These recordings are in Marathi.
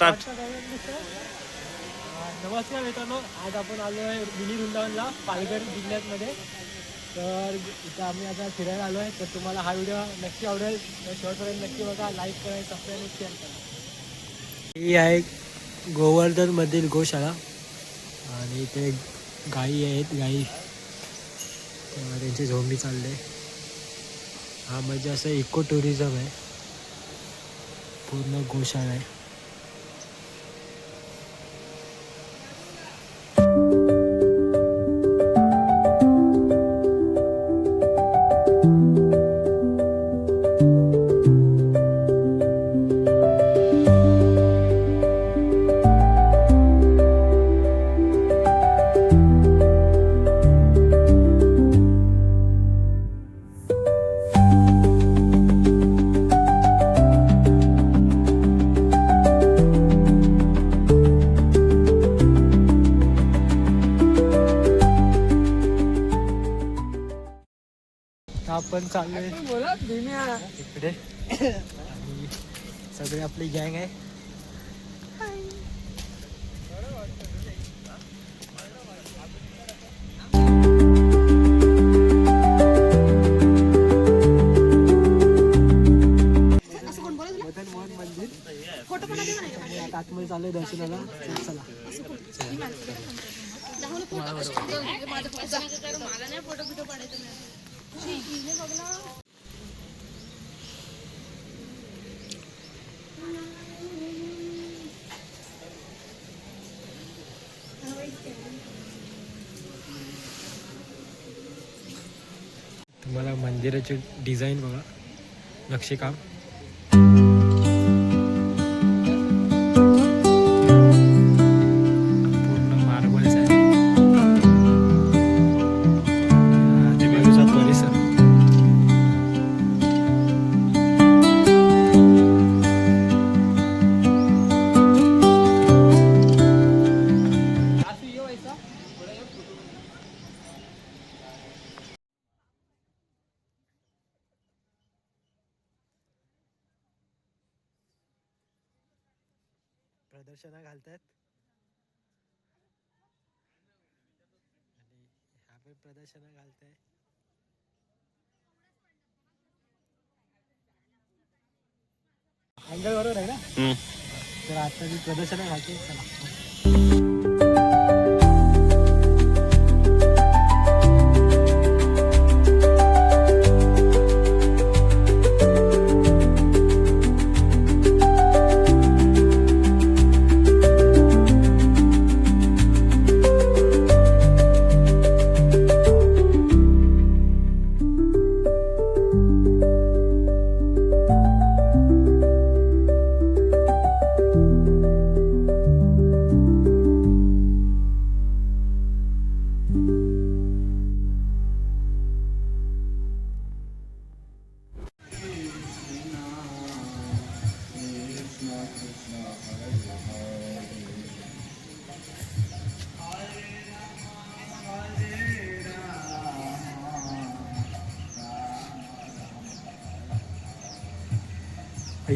स्टार्ट नमस्कार मित्रांनो आज आपण आलो आहे मिनी वृंदावनला पालघर जिल्ह्यामध्ये तर इथं आम्ही आता फिरायला आलो आहे. तर तुम्हाला हा व्हिडिओ नक्की आवडेल. शेवटपर्यंत नक्की बघा लाईक करा सबस्क्राईब आणि शेअर करा. ही आहे गोवर्धनमधील गोशाळा. आणि इथे गायी आहेत गायी तेव्हा त्यांची झोंबी चालले. हा म्हणजे असं इको टुरिझम आहे. पूर्ण गोशाळा आहे. आता आपण चाललोय इकडे आणि सगळे आपली गँग आहे मदन मोहन मंदिर त्यामुळे आता आतमध्ये चाललोय दर्शनाला तर ना. तुम्हाला मंदिराचे डिझाईन बघा. नक्षीकाम. प्रदर्शनं घालतात. आणि ह्या पण प्रदर्शनं घालताय. अँगल बरोबर आहे ना? तर आता मी प्रदर्शनं घालते. चला.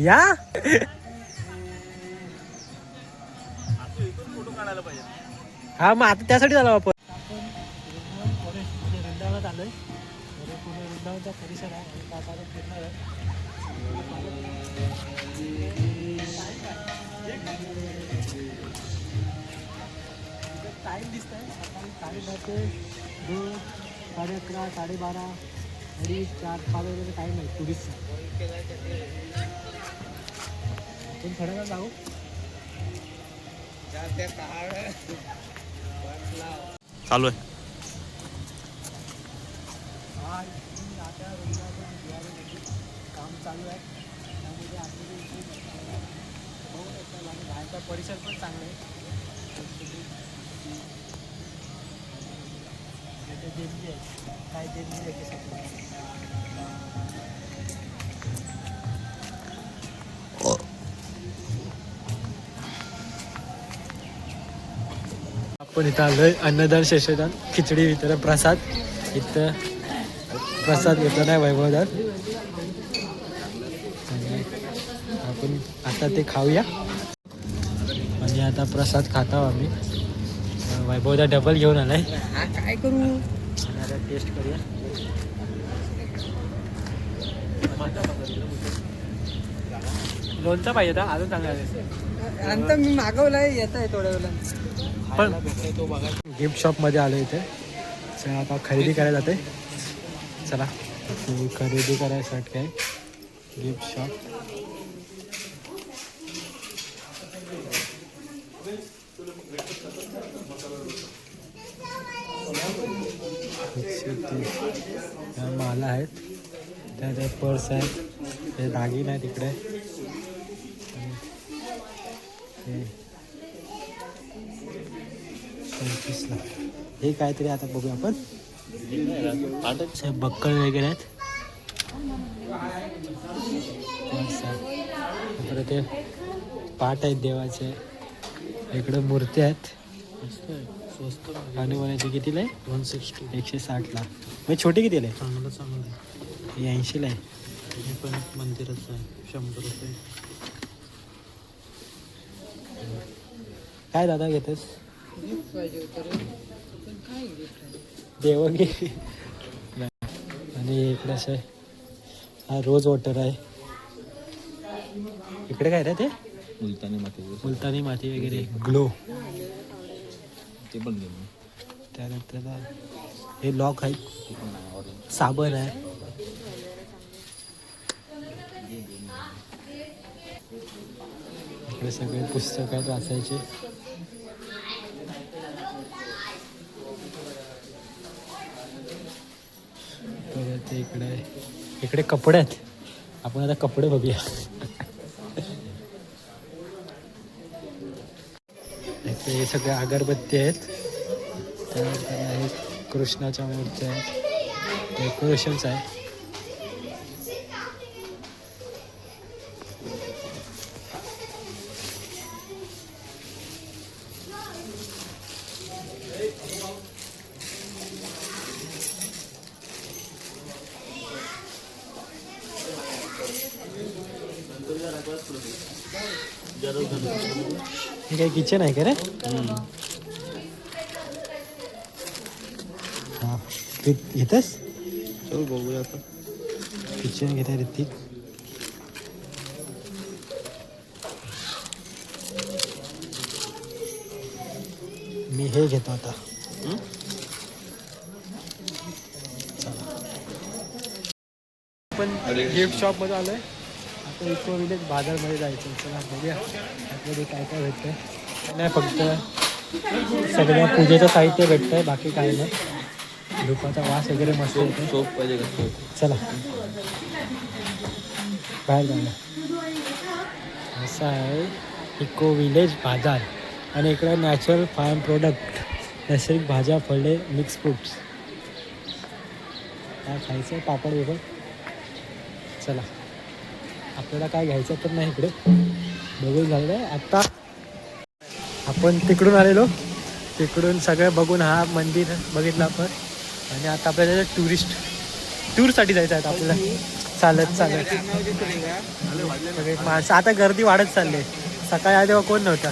या? हा मग आता त्यासाठी झाला आपण. फॉरेस्ट म्हणजे वृंदावनात आलोय तर वृंदावनचा परिसर आहे आणि टाईम दिसत आहे सकाळी साडेदहा ते दोन साडे अकरा साडेबारा अडीच चार पाच वगैरे टाईम आहे टुरिस्टचा आपण थोड्या वेळ जाऊ चालू आहे हा काम चालू आहे त्यामध्ये शकता आणि बाहेरचा परिसर पण चांगला आहे काय देणगी आहे आपण इथं आलोय. अन्नदान शेषदान खिचडी वितरण प्रसाद. इथं प्रसाद वितरण आहे वैभवदान. आणि आपण आता ते खाऊया. आता प्रसाद खातो आम्ही. वैभवदा डबल घेऊन आलाय. काय करू? आणि आता टेस्ट करूया. लोणचं पाहिजे होता अजून चांगला मी मागवलाय येत आहे थोड्या वेळा पण गिफ्ट शॉपमध्ये आलो इथे. चला आता खरेदी करायला जाते. चला खरेदी करायसाठी काय गिफ्ट शॉप. माला आहेत. त्यात पर्स आहेत. हे दागिन आहेत इकडे. पंचवीसला हे काहीतरी आता बघूया आपण. बक्कळ वगैरे आहेत. परत ते पाट आहेत देवाचे. इकडे मूर्ती आहेत. स्वस्त आणि बनायची कितीला आहे? वन सिक्स्टी एकशे साठला. म्हणजे छोटी कितीला आहे चांगलं चांगलं. हे ऐंशीला आहे. हे पण मंदिरच आहे. शंभर रुपये. काय दादा घेतेस? पाहिजे होतं रे पण काय gift आहे? देवगी आणि इकडे असं आहे. हा रोज वॉटर आहे. इकडे काय रे ते? मुलतानी माती मुलतानी माती वगैरे. ग्लो ते पण घेऊन त्यानंतर हे लॉक आहे. साबण आहे. इकडे सगळे पुस्तक आहेत वाचायचे. परत इकडे इकडे कपडे आहेत. आपण आता कपडे बघूया. इथे हे सगळे अगरबत्ती आहेत. त्यानंतर कृष्णाच्या मूर्ती आहेत. डेकोरेशन्स आहे हे काय किचन आहे का रे? हा। घेत- चल बघूया आता किचन घेते ऋतिक मी हे घेतो आता पण गिफ्ट शॉप मध्ये आलोय आता इको विलेज बाजारमध्ये जायचं चला बघूया. आतमध्ये काय काय भेटतंय. नाही फक्त सगळ्या पूजेचं साहित्य भेटतंय बाकी काही नाही. धुपाचा वास वगैरे मस्त येतो सोप पाहिजे चला. बाहेर जाऊया. असं आहे इको विलेज बाजार आणि इकडे नॅचरल फार्म प्रोडक्ट नैसर्गिक भाज्या फळे मिक्स फ्रूट्स काय खायचं पापड बिपड? चला. आपल्याला काय घ्यायचं तर नाही इकडे. बघून झालं आहे आत्ता आपण तिकडून आलेलो. तिकडून सगळं बघून हा मंदिर बघितलं आपण. आणि आता आपल्याला टुरिस्ट टूरसाठी जायचं आहे आपल्याला. चालत चालत. सगळे माणसं आता गर्दी वाढत चालली आहे. सकाळी आले तेव्हा कोण नव्हता.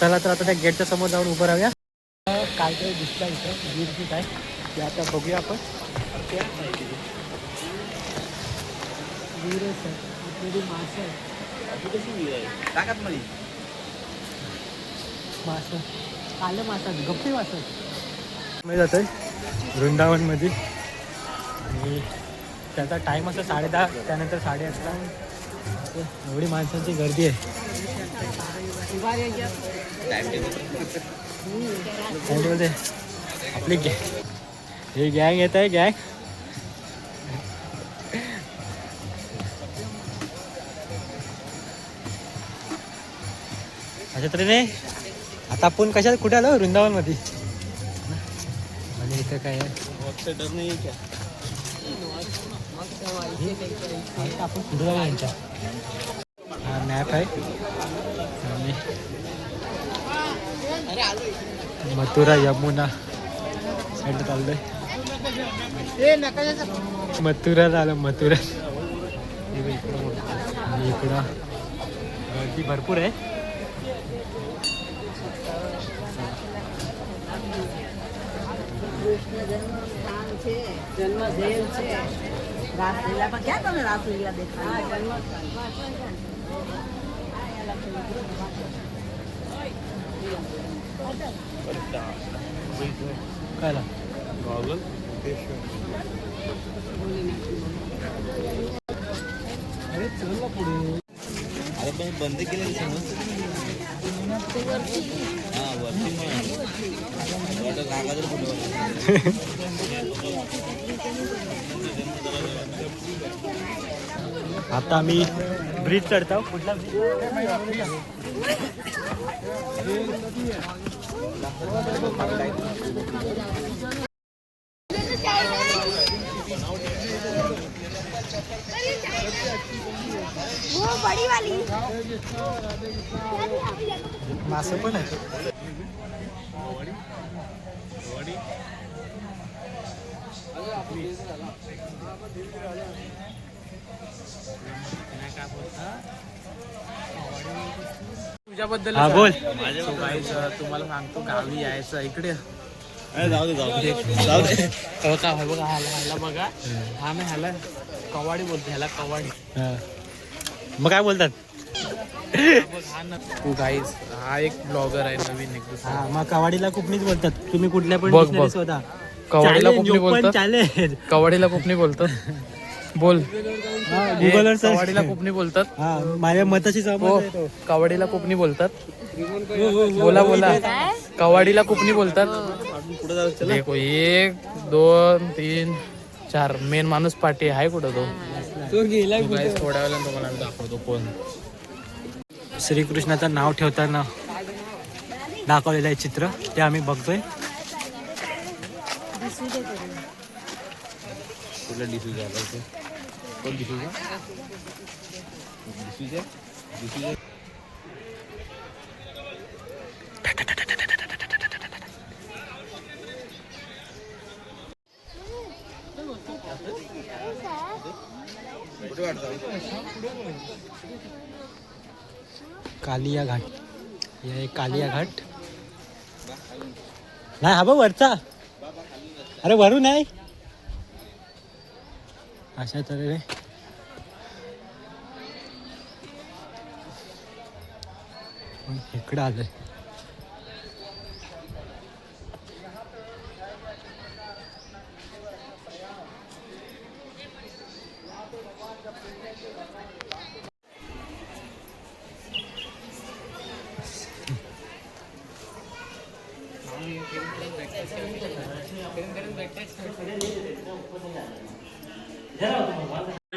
चला तर आता त्या गेटच्या समोर जाऊन उभं राहूया. काय काय दिसतं इथं? वीर की काय ते आता बघूया आपण. वीर मासे टाकात मध्ये मासं. आलं मासा गप्पी मासा मी जातोय वृंदावनमध्ये. आणि त्याचा टाईम असं साडे दहा त्यानंतर साडे अकरा एवढी माणसांची गर्दी आहे. आपली गॅ हे गँग येत आहे गँग. अच्छा तरी आता आपण कशात कुठे आलो? वृंदावनमध्ये. आणि इथं काय आहे? आपण पुढे यांच्या हा मॅप आहे. आणि मथुरा यमुना साईड चाललोय. मथुरा झालं मथुरा. इकडं गर्दी भरपूर आहे. जन्मदिन से रासलीला पर क्या तुम्हें रासलीला देखा हाँ कळलं अरे चल ना पुढे. अरे पण बंद केलं समज. आता आम्ही ब्रिज चढतो. कुठला ब्रिज मासं पण आहे तुझ्याबद्दल हा बोल. तुम्हाला सांगतो गावी यायचं इकडे. जाऊ दे जाऊ दे. जाऊ दे. हो का हे बघा ह्याला ह्याला बघा. हा ना ह्याला कवाडी बोलतो ह्याला कवाडी. हा. मग काय बोलतात? हा तू गाईस हा एक ब्लॉगर आहे नवीन एक दुसरा. हा मग कवाडीला कुपणीच बोलतात. तुम्ही कुठल्या पण बघ, बघ. शोधा कवाडीला Challenge, कुपणी open बोलतात. challenge. कवाडीला कुपणी बोलतात. बोल. हा, हे Google वर search. कवाडीला. कुपणी बोलतात. हा माझ्या मताशी हो सहमत आहे तो. कवाडीला कुपणी बोलतात. बोला बोला. कवाडीला कुपणी बोलतात. देखो एक दोन तीन चार. मेन माणूस पाठी आहे कुठं तो? Guys, थोड्या वेळानं तुम्हाला आम्ही दाखवतो कोण. श्रीकृष्णाचं नाव ठेवताना दाखवलेलं आहे चित्र. ते आम्ही बघतोय. दिसू डिस्यू झाला इथे कोण डिस्यू डिस्यूज डिस्यूज कालिया घाट. हे कालिया घाट. नाही हा बघ वरचा. अरे वरून नाही. अशा तऱ्हेने. पण इकडं आलंय.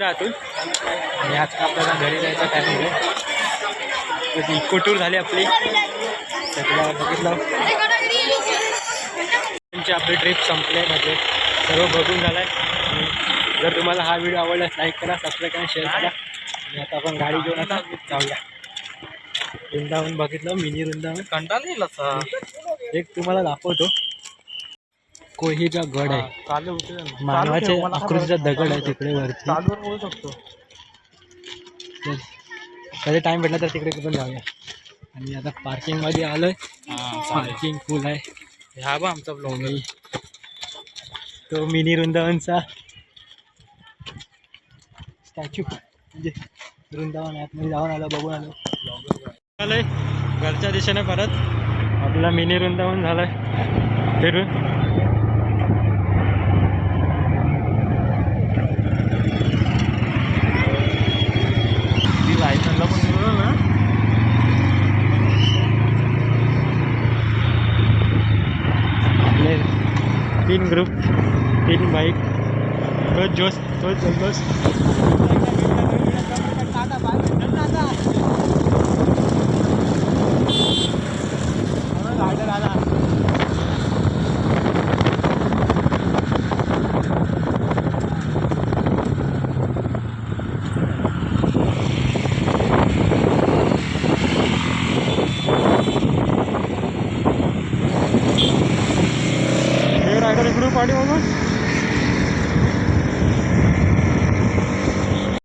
आतून आणि आज आपल्याला घरी जायचा टाइम आहे. इको टूर झाली आपली? सगळं बघितलं. तुमची आपली ट्रिप संपली आहे म्हणजे सर्व बघून झालं आहे जर तुम्हाला हा व्हिडिओ आवडल्यास लाईक करा सबस्क्राईब करा शेअर करा. आणि आता आपण गाडी घेऊन आता जाऊया. वृंदावन बघितलं मिनी वृंदावन. कंटाळा येईल असा. एक तुम्हाला दाखवतो. कोहीचा गड आहे. चालू होते मानवाचे आकृतीचा दगड आहे तिकडे वरती. चालूवर बोलू शकतो. तर कधी टाइम भेटला तर तिकडे पण जाऊया. आणि आता पार्किंगमध्ये आलोय. पार्किंग फुल आहे. हा बा आमचा ब्लॉग आणि तो मिनी वृंदावनचा स्टॅच्यू म्हणजे वृंदावन आतमध्ये जाऊन आलो बघून आलो. आलोय. घरच्या दिशेने परत. आपला मिनी वृंदावन झालाय. फिरून लायसनला पण मिळवलं ना आपले तीन ग्रुप तीन बाईक